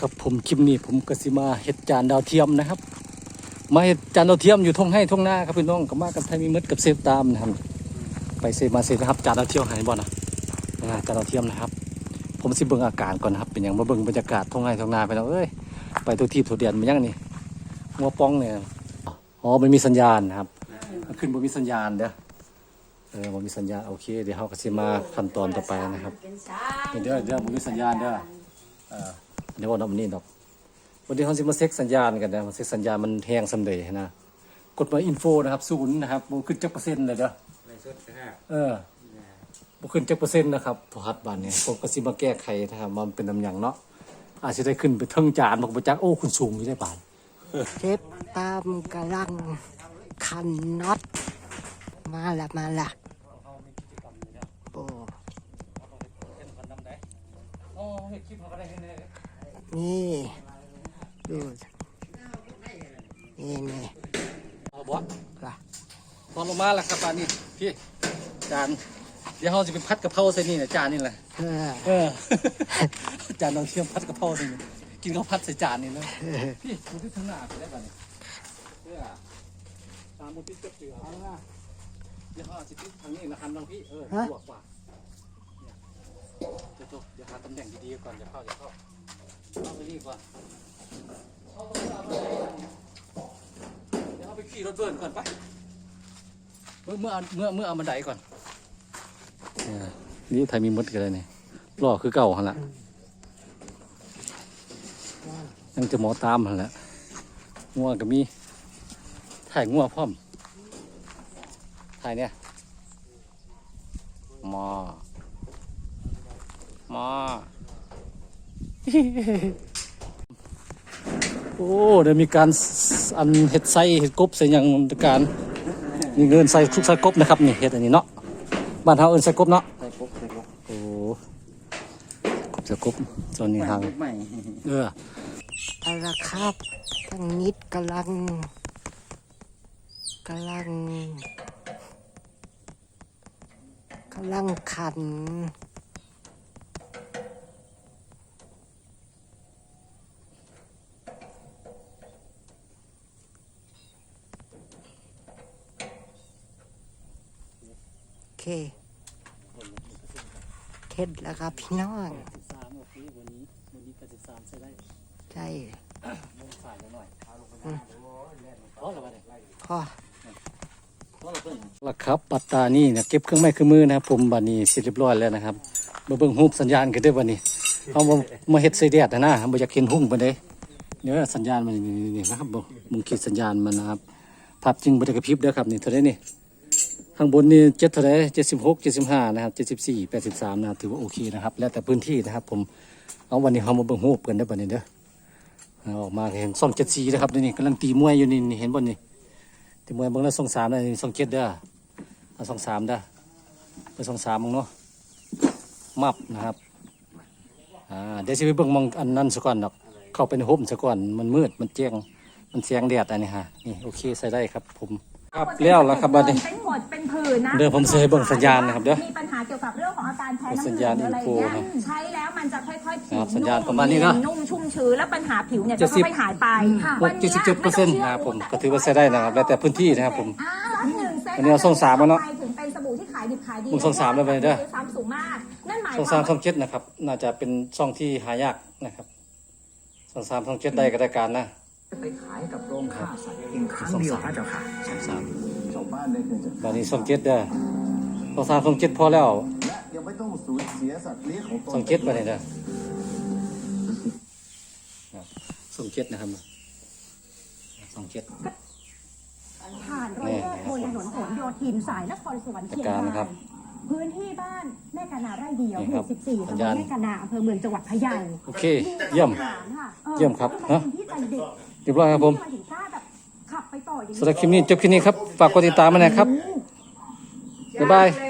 ครับผมคลิปนี้ผมกสิมาเห็ดจานดาวเทียมนะครับ มาเห็ดจานดาวเทียมอยู่ทงให้ทงหน้าครับพี่น้องก็มากับไทยมีมดกับเซฟตามนะครับไปเซฟมาเซฟนะครับจานดาวเทียมหายบ่นะอ่าจานดาวเทียมนะครับ ผมสิเบิ่งอาการก่อนนะครับ เป็นอย่างมาเบิ่งบรรยากาศทงให้ทงหน้าไปน้องเอ้ยไปทุกทีทุกเดือนมันยังนี่งัวป้องเนี่ยอ๋อมันมีสัญญาณนะครับขึ้นบ่มีสัญญาณเด้อเออบ่มีสัญญาณโอเคเดี๋ยวเราก็สิมาขั้นตอนต่อไปนะครับเดี๋ยวเดี๋ยวบ่มีสัญญาณเด้อเออ เดี๋ยววันนี้ดอกวันนี้เขาสิมาเช็คสัญญาณกันนะมาเช็คสัญญาณมันแห้งสำเร็จนะกดมาอินโฟนะครับศูนย์นะครับบ่ขึ้นจักเปอร์เซ็นต์เลยเด้อในสุดนะครับเออบ่ขึ้นจักเปอร์เซ็นต์นะครับโทรทัศน์บ้านนี้ผมก็สิมาแก้ไขนะครับว่ามันเป็นตำหยังเนาะอาจจะได้ขึ้นไปเทิงจานบอกบ่จักโอ้คุณสูงอยู่ได้บาดเชฟตามกำลังคันน็อตมาละมาละโอ้ นี่ดูนี่นี่เอาบ่ล่ะพอนลงมาล้วครับบ้านนี้พี่จานเดี๋ยวเฮาสิไปพัดกะเพราใส่นี่นะจานนี่แหละเออเออจานดาวเทียมพัดกะเพราใส่นี่กินข้าวพัดใส่จานนี่นะพี่ดูที่ข้างหน้าไปได้ป่ะเนี่ยเพื่อตามมุติจับเจือเอาละเดี๋ยวเขาจะติดทางนี้นะหันทางพี่เออสะดวกกว่าเดี๋ยวๆเดี๋ยวหาตำแหน่งดีๆก่อนอย่าเข้าอย่าเข้า เข้าไปนี่ก่อนเข้าตรงนี้เอาไปเดี๋ยวเอาไปขี่รถเบิร์นก่อนไป เมื่อเมื่อเมื่อเมื่อเอามาไดก่อนนี่ไทยมีมดกันเลยเนี่ยหล่อคือเก่าหันละยังจะหมอตามหันละงัวก็มี ถ่ายงัวพร้อม ถ่ายเนี่ยหมอหมอ โอ้เดี๋ยวมีการสอันเห็ดไส้เห็ดกบใส่หยังการนี่เงินใส่ทุกใส่กบนะครับนี่เห็ดอันนี้เนาะบ้านเฮาเอิ้นใส่กบเนาะใส่ปุ๊บใส่ปุ๊บโอ้กบใส่กบส่วนนี้ทางใหม่เออเอาละครับทั้งนิดกำลังกำลังกำลังขัน เคเท็ดแล้วครับพี่น้องสิบสามโอเควันนี้วันนี้ก็สิบสามใช้ได้ใช่ลงสายแล้วหน่อยเอาลงไปได้พอแล้วไปเลยพ่อพอแล้วเพิ่นละครับปัตตานี่เนี่ยเก็บเครื่องไม้เครื่องมือนะครับผมบัดนี้เสร็จเรียบร้อยแล้วนะครับมาเบิ่งรูปสัญญาณกันเด้อบัดนี้เอามามาเฮ็ดใส่แดดนะนะบ่อยากเห็นหุ่งปานใดเนี่ยสัญญาณมันนี่นี่นะครับบ่มึงคิดสัญญาณมันนะครับภาพจริงบ่ได้กระพริบเด้อครับนี่เท่าไหร่นี่ ข้างบนนี่7เท่าไหร่76 75นะครับ74 83นะครับสามนะถือว่าโอเคนะครับ แล้วแต่พื้นที่นะครับ ผมเอาวันนี้เฮามาเบิ่งรูปกันเด้อบัดนี้เด้อออกมาเห็นซ่องเจ็ดสีนะครับนี่กำลังตีมวยอยู่นี่เห็นบนนี่ตีมวยเบิ่งแล้วซ่องสามได้ซ่องเจ็ดเด้อเอาซ่องสามเด้อไปซ่องสามมึงเนาะมับนะครับอ่าเดี๋ยวสิไปเบิ่งมองอันนั้นซะก่อนดอกเข้าไปในห่มซะก่อนมันมืดมันแจ้งมันเสียงแดดอันนี้ฮะนี่โอเคใส่ได้ครับผม ครับแล้วแล้วครับบัดนี้เป็นหมดเป็นผื่นนะเดี๋ยวผมจะให้เบิ่งสัญญาณนะครับเดี๋ยวมีปัญหาเกี่ยวกับเรื่องของอาการแพ้น้ำสัญเหลืญาอณงอะไรอินโฟเงี้ยครับใช้แล้วมันจะค่อยๆผิครัวบสัญญาณประมาณนี้เนอะนุ่มชุ่มชื้นแล้วปัญหาผิวเนี่ยเจ็จะดสิบค่อยๆหายไปหกเจ็ดสิบเจ็ดเปอร์เซ็นต์นะครับผมก็ถือว่าใช้ได้นะครับแล้วแต่พื้นที่นะครับผมอ่าแล้วหนึ่งเซตอันนี้เอาส่งสามแล้วเนอะทำไถึงเป็นสบู่ที่ขายดิบขายดีมึงส่งสามแล้วไปเด้อซ้ำสูงมากนั่นหมายช่องคสาวามมช่องเจ็ดนะครับ น่าจะเป็นช่องที่หายากนะครับช่องสามช่องเจ็ดได้ก็ได้การนะ ไปขายกับโรงฆ่าสัตว์เพียงครั้งเดียวพระเจ้าค่ะช่องสามชาวบ้านได้เงินจากตอนนี้ช่องเจ็ดเด้อช่องสามช่องเจ็ดพอแล้วและยังไม่ต้องสูญเสียสัตว์เลี้ยงของตนช่องเจ็ดไปไหนเด้อครับช่องเจ็ดนะครับช่องเจ็ดผ่านรถแยกบนถนนผลโยธินสายนครสวรรค์เชียงจัดการรานะครับยพื้นที่บ้านแม่กานาไร่เดียวนี่หครัมู่บ14สัตำญบลญาณแม่กานาอำเภอเมืองจังหวัดพะเยาโอเค เยี่ยม เยี่ยมครับเนาะ เนอะที่ใจเด็ดเรียบร้อยครับผมที่นถึงกล้าแบบขับไปต่ออย่างนี้สำหรับคลิปนี้จบคลิปนี้ครับ ฝากกดติดตามมาหน่อยครับบ๊ายบายเลย